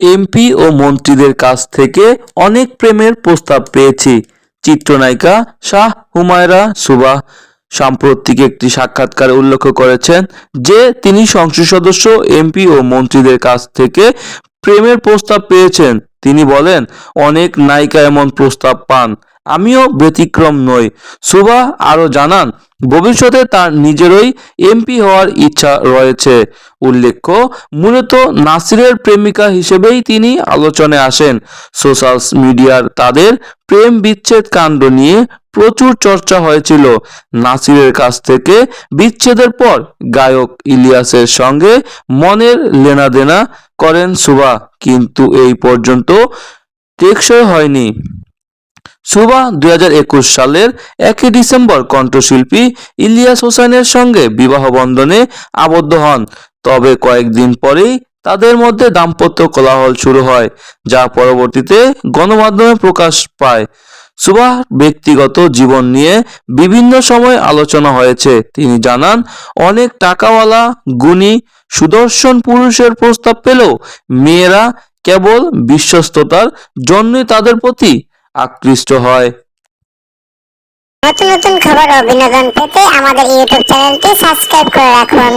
MP ও মন্ত্রীদের কাছ থেকে অনেক প্রেমের প্রস্তাব পেয়েছি। চিত্রনায়িকা শাহ হুমায়রা সুবাহ সাম্প্রতিক একটি সাক্ষাৎকারে উল্লেখ করেছেন যে, তিনি সংসদ সদস্য এমপি ও মন্ত্রীদের কাছ থেকে প্রেমের প্রস্তাব পেয়েছেন। তিনি বলেন, অনেক নায়িকা এমন প্রস্তাব পান। আমিও ব্যতিক্রম নই। সুবাহ আরও জানান ভবিষ্যতে তার নিজেরই এমপি হওয়ার ইচ্ছা রয়েছে। উল্লেখ্য, মূলত নাসিরের প্রেমিকা হিসেবেই তিনি আলোচনায় আসেন। সোশ্যাল মিডিয়ার তাদের প্রেম বিচ্ছেদ কাণ্ড নিয়ে প্রচুর চর্চা হয়েছিল। নাসিরের কাছ থেকে বিচ্ছেদের পর গায়ক ইলিয়াসের সঙ্গে মনের লেনাদেনা করেন সুবা কিন্তু এই পর্যন্ত টেকসই হয়নি। সুবা দুই হাজার একুশ সালের একই ডিসেম্বর কণ্ঠশিল্পী ইলিয়াস হোসেনের সঙ্গে বিবাহ বন্ধনে আবদ্ধ হন। তবে কয়েকদিন পরেই তাদের মধ্যে দাম্পত্য কোলাহল শুরু হয়, যা পরবর্তীতে গণমাধ্যমে প্রকাশ পায়। সুবাহ ব্যক্তিগত জীবন নিয়ে বিভিন্ন সময় আলোচনা হয়েছে। তিনি জানান, অনেক টাকাওয়ালা, গুণী, সুদর্শন পুরুষের প্রস্তাব পেলেও মেয়েরা কেবল বিশ্বস্ততার জন্যই তাদের প্রতি আকৃষ্ট হয়। নতুন নতুন খবর ও বিনোদন পেতে আমাদের ইউটিউব চ্যানেলটি সাবস্ক্রাইব করে রাখুন।